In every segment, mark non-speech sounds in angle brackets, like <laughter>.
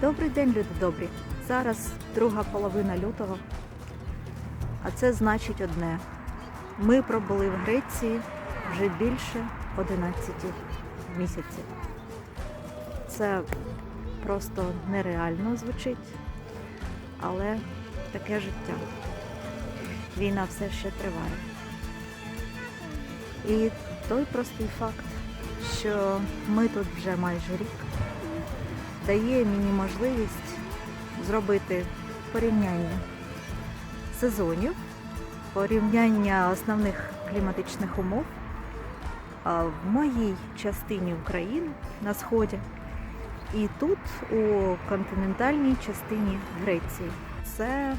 Добрий день, люди добрі. Зараз друга половина лютого. А це значить одне. Ми пробули в Греції вже більше 11 місяців. Це просто нереально звучить, але таке життя. Війна все ще триває. І той простий факт, що ми тут вже майже рік, дає мені можливість зробити порівняння сезонів, порівняння основних кліматичних умов в моїй частині України на сході і тут, у континентальній частині Греції. Це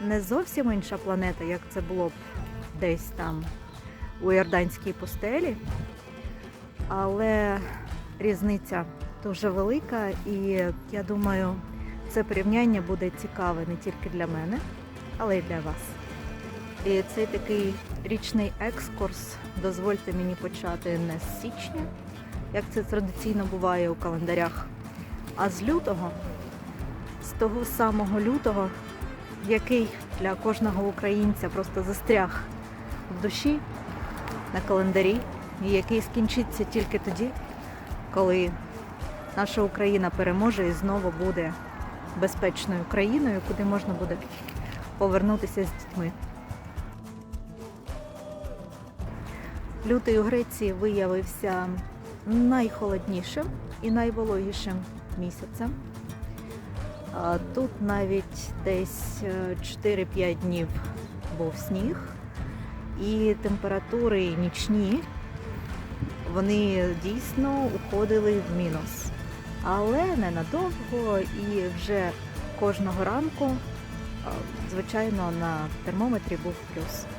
не зовсім інша планета, як це було б десь там у Йорданській пустелі, але різниця дуже велика, і я думаю, це порівняння буде цікаве не тільки для мене, але й для вас. І цей такий річний екскурс дозвольте мені почати не з січня, як це традиційно буває у календарях, а з лютого, з того самого лютого, який для кожного українця просто застряг в душі на календарі, і який скінчиться тільки тоді, коли наша Україна переможе і знову буде безпечною країною, куди можна буде повернутися з дітьми. Лютий у Греції виявився найхолоднішим і найвологішим місяцем. Тут навіть десь е, 4-5 днів був сніг, і температури нічні вони дійсно уходили в мінус. Але ненадовго і вже кожного ранку, звичайно, на термометрі був плюс. –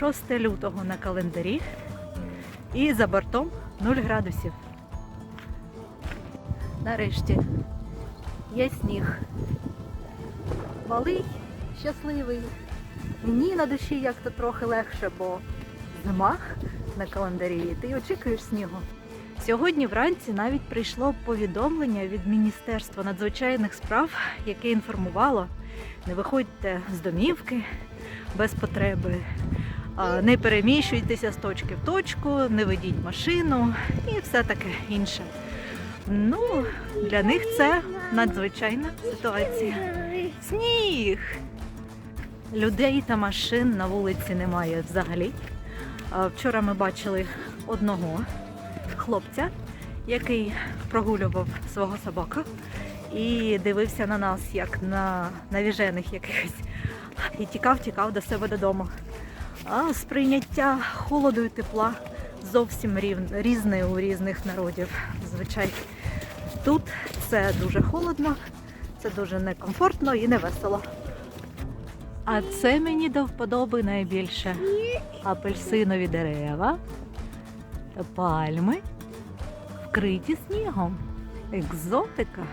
6 лютого на календарі і за бортом 0 градусів. Нарешті є сніг. Малий, щасливий. Мені на душі як-то трохи легше, бо зима на календарі, і ти очікуєш снігу. Сьогодні вранці навіть прийшло повідомлення від Міністерства надзвичайних справ, яке інформувало, не виходьте з домівки без потреби, не переміщуйтеся з точки в точку, не ведіть машину і все таке інше. Ну, для них це надзвичайна ситуація. Сніг! Людей та машин на вулиці немає взагалі. Вчора ми бачили одного хлопця, який прогулював свого собака і дивився на нас, як на навіжених якихось, і тікав, тікав до себе додому. А сприйняття холоду і тепла зовсім різне у різних народів. Звичайно, тут це дуже холодно, це дуже некомфортно і невесело. А це мені до вподоби найбільше. Апельсинові дерева та пальми вкриті снігом. Екзотика.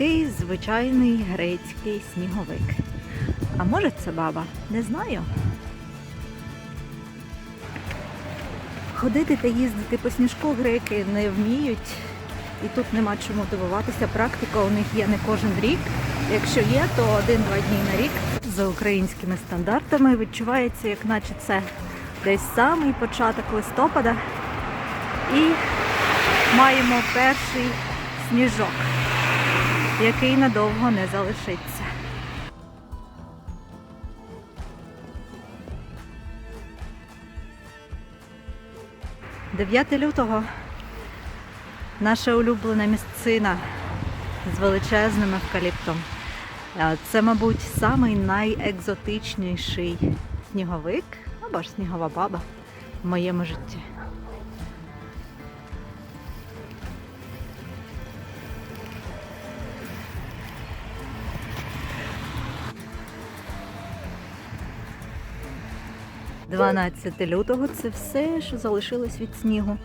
Такий звичайний грецький сніговик. А може це баба? Не знаю. Ходити та їздити по сніжку греки не вміють, і тут нема чому дивуватися. Практика у них є не кожен рік. Якщо є, то один-два дні на рік за українськими стандартами відчувається, як наче це десь самий початок листопада. І маємо перший сніжок, який надовго не залишиться. 9 лютого наша улюблена місцина з величезним евкаліптом. Це, мабуть, самий найекзотичніший сніговик або ж снігова баба в моєму житті. Дванадцяте лютого це все, що залишилось від снігу.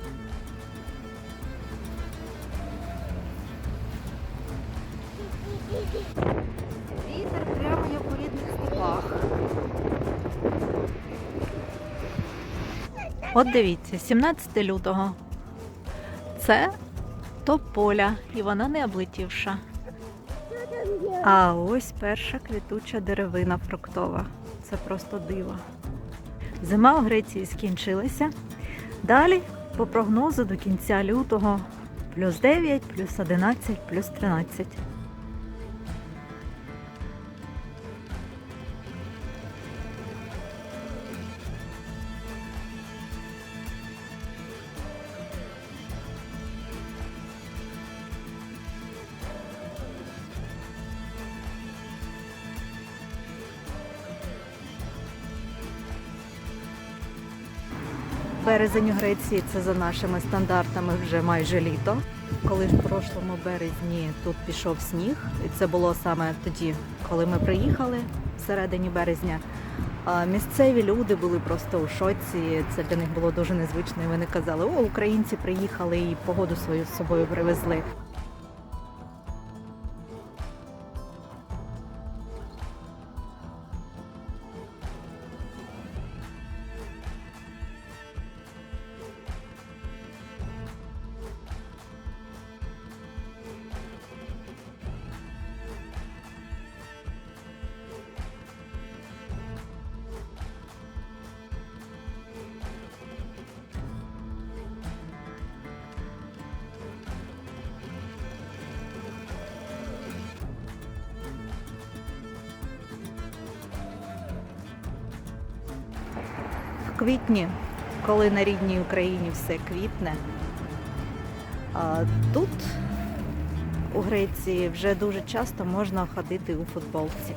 Вітер прямо як у рідних степах. От дивіться, 17 лютого. Це тополя, і вона не облетівша. А ось перша квітуча деревина фруктова. Це просто диво. Зима в Греції скінчилася. Далі, по прогнозу, до кінця лютого плюс 9, плюс 11, плюс 13. Березень у Греції це за нашими стандартами вже майже літо. Коли ж в прошлому березні тут пішов сніг, і це було саме тоді, коли ми приїхали всередині березня. Місцеві люди були просто у шоці. Це для них було дуже незвично. І вони казали, о, українці приїхали і погоду свою з собою привезли. Квітні, коли на рідній Україні все квітне, а тут у Греції вже дуже часто можна ходити у футболці.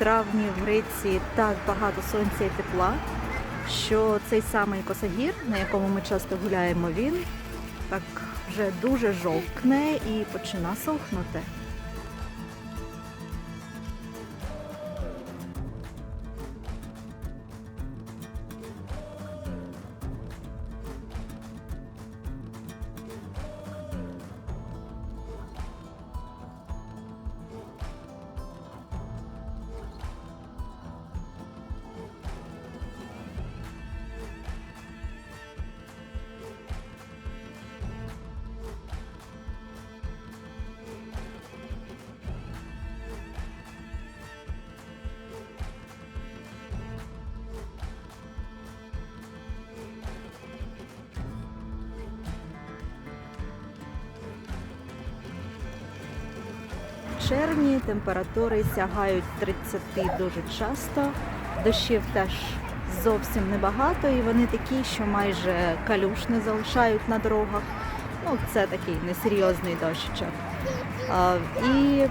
Травні в Греції так багато сонця і тепла, що цей самий косогір, на якому ми часто гуляємо, він так вже дуже жовкне і почина сохнути. Червні температури сягають 30 дуже часто. Дощів теж зовсім небагато, і вони такі, що майже калюш не залишають на дорогах. Ну, це такий несерйозний дощичок. І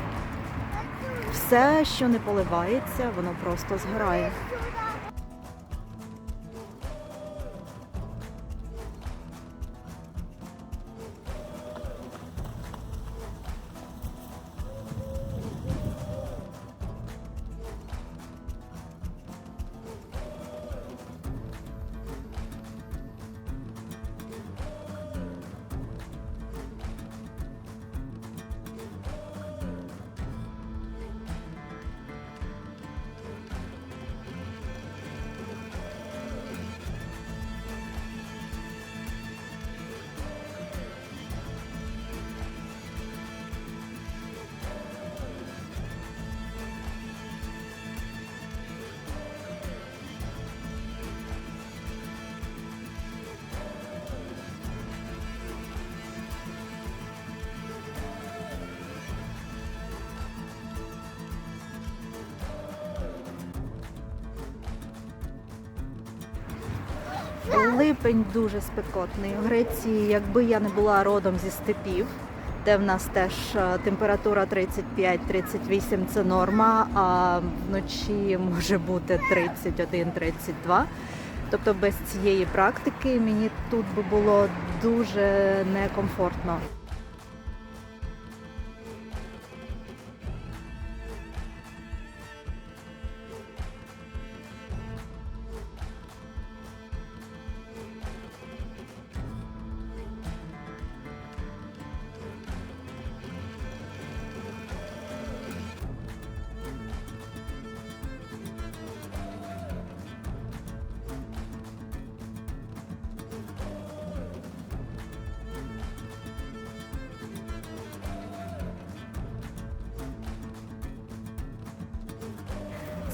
все, що не поливається, воно просто згорає. Липень дуже спекотний. В Греції, якби я не була родом зі степів, де в нас теж е, температура 35-38 це норма, а вночі може бути 31-32. Тобто без цієї практики мені тут би було дуже некомфортно.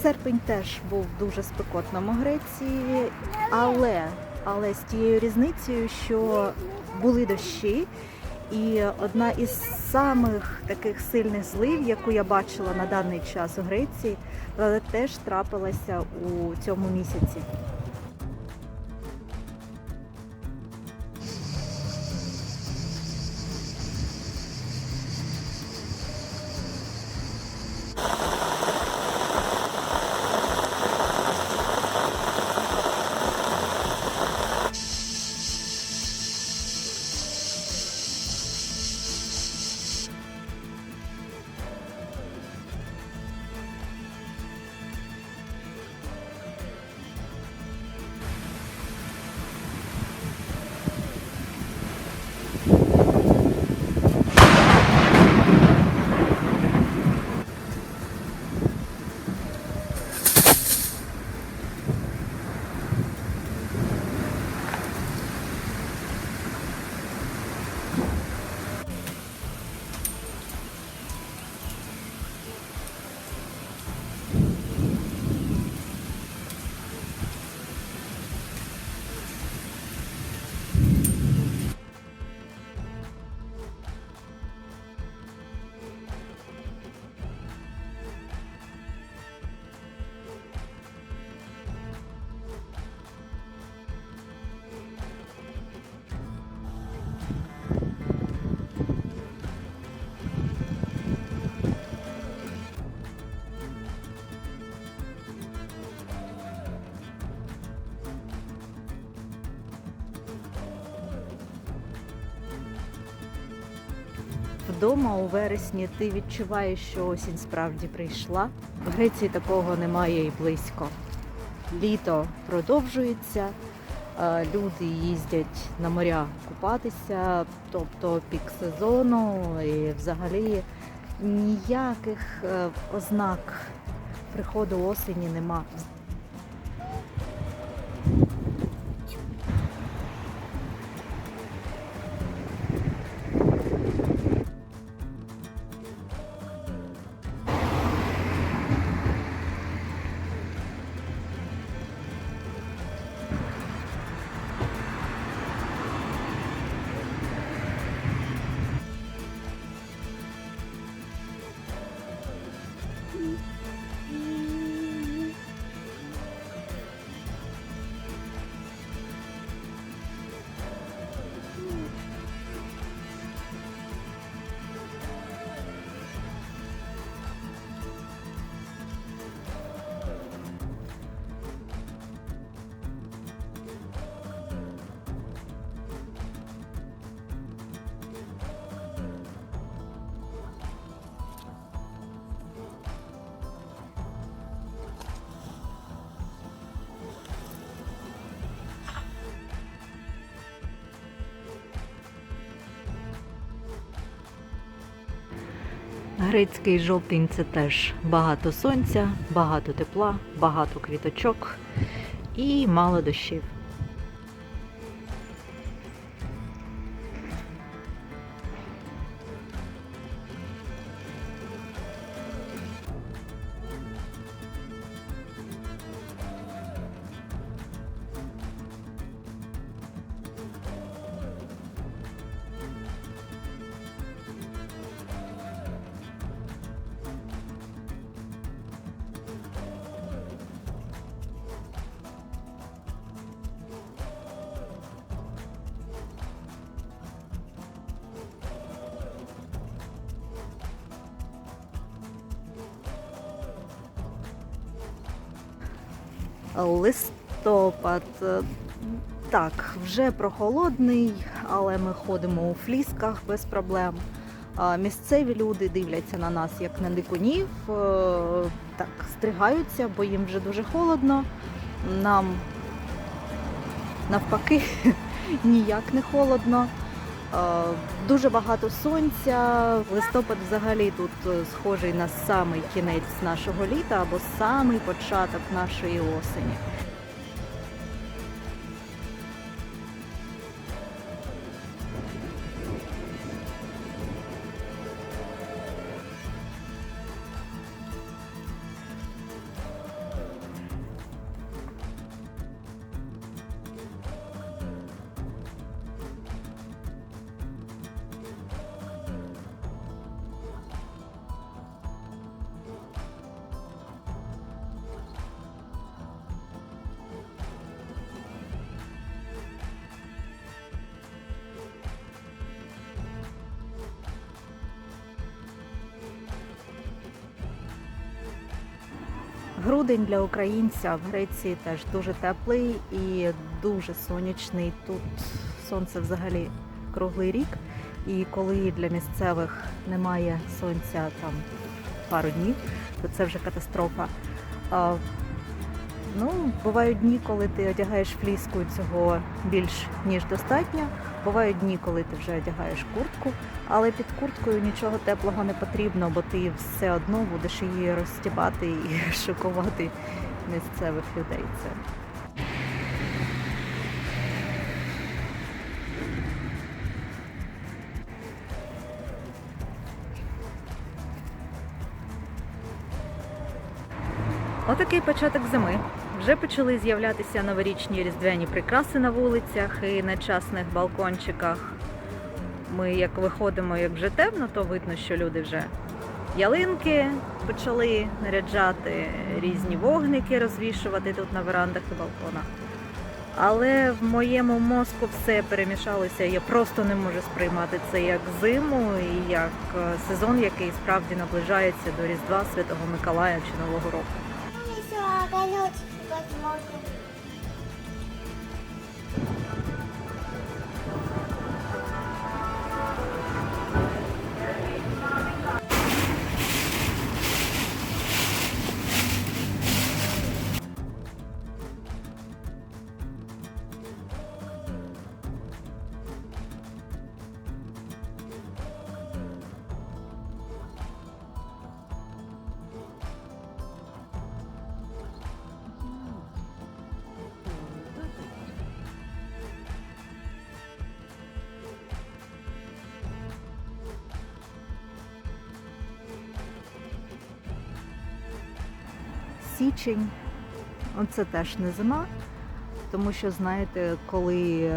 Серпень теж був дуже спекотним у Греції, але, але з тією різницею, що були дощі, і одна із самих таких сильних злив, яку я бачила на даний час у Греції, але теж трапилася у цьому місяці. Вдома у вересні ти відчуваєш, що осінь справді прийшла. В Греції такого немає і близько. Літо продовжується, е, люди їздять на моря купатися, тобто пік сезону і взагалі ніяких е, ознак приходу осені нема. Грецький жовтень це теж багато сонця, багато тепла, багато квіточок і мало дощів. Листопад. Е, Так, вже прохолодний, але ми ходимо у флісках без проблем. Місцеві люди дивляться на нас як на дикунів, е, так стригаються, бо їм вже дуже холодно. Нам навпаки <laughs> ніяк не холодно. Е, Дуже багато сонця. Листопад взагалі тут е, схожий на самий кінець нашого літа або самий початок нашої осені. Грудень для українця в Греції теж дуже теплий і дуже сонячний. Тут сонце взагалі круглий рік. І коли для місцевих немає сонця там пару днів, то це вже катастрофа. Ну, бувають дні, коли ти одягаєш фліску і цього більш ніж достатньо. Бувають дні, коли ти вже одягаєш куртку, але під курткою нічого теплого не потрібно, бо ти все одно будеш її розстібати і <laughs> шокувати місцевих людей. Це Отакий початок зими. Вже почали з'являтися новорічні різдвяні прикраси на вулицях і на частних балкончиках. Ми як виходимо, як вже темно, то видно, що люди вже ялинки почали наряджати, різні вогники розвішувати тут на верандах і балконах. Але в моєму мозку все перемішалося. Я просто не можу сприймати це як зиму і як е, сезон, який справді наближається до Різдва Святого Миколая чи Нового року. Lógico. Січень, це теж не зима, тому що, знаєте, коли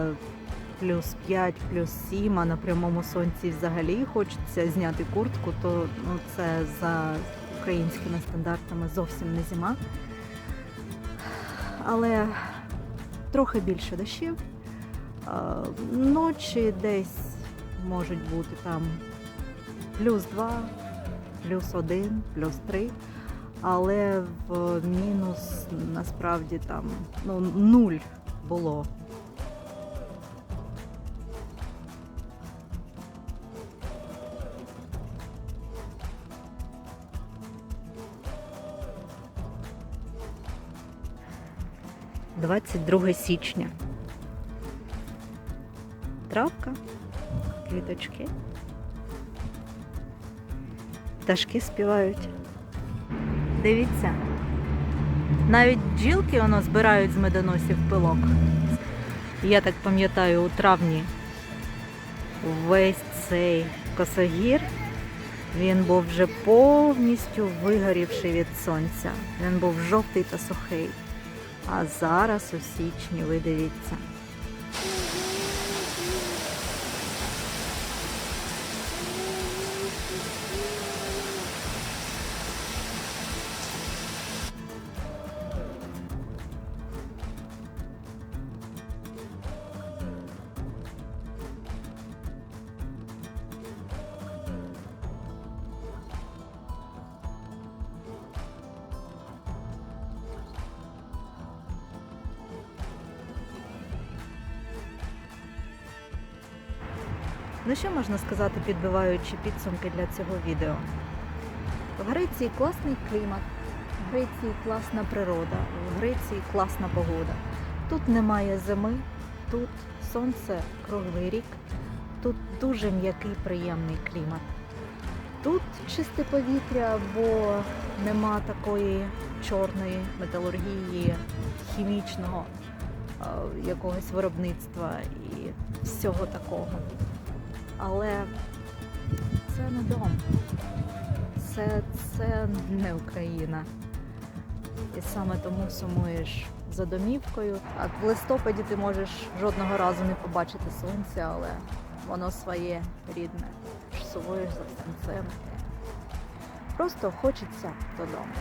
плюс 5, плюс 7, а на прямому сонці взагалі хочеться зняти куртку, то ну, це за українськими стандартами зовсім не зима. Але трохи більше дощів. Ночі десь можуть бути там плюс 2, плюс 1, плюс 3. Але в мінус насправді там ну, нуль було. Двадцять друге січня. Травка, квіточки. Пташки співають. Дивіться. Навіть бджілки воно збирають з медоносів пилок. Я так пам'ятаю, у травні весь цей косогір, він був вже повністю вигорівший від сонця. Він був жовтий та сухий. А зараз у січні, ви дивіться. Ну що можна сказати, підбиваючи підсумки для цього відео? В Греції класний клімат, в Греції класна природа, в Греції класна погода. Тут немає зими, тут сонце круглий рік, тут дуже м'який приємний клімат. Тут чисте повітря, бо нема такої чорної металургії, хімічного е, якогось виробництва і всього такого. Але це не дом. Це, це не Україна. І саме тому сумуєш за домівкою. А в листопаді ти можеш жодного разу не побачити сонця, але воно своє рідне. Сумуєш за всім цим. Просто хочеться додому.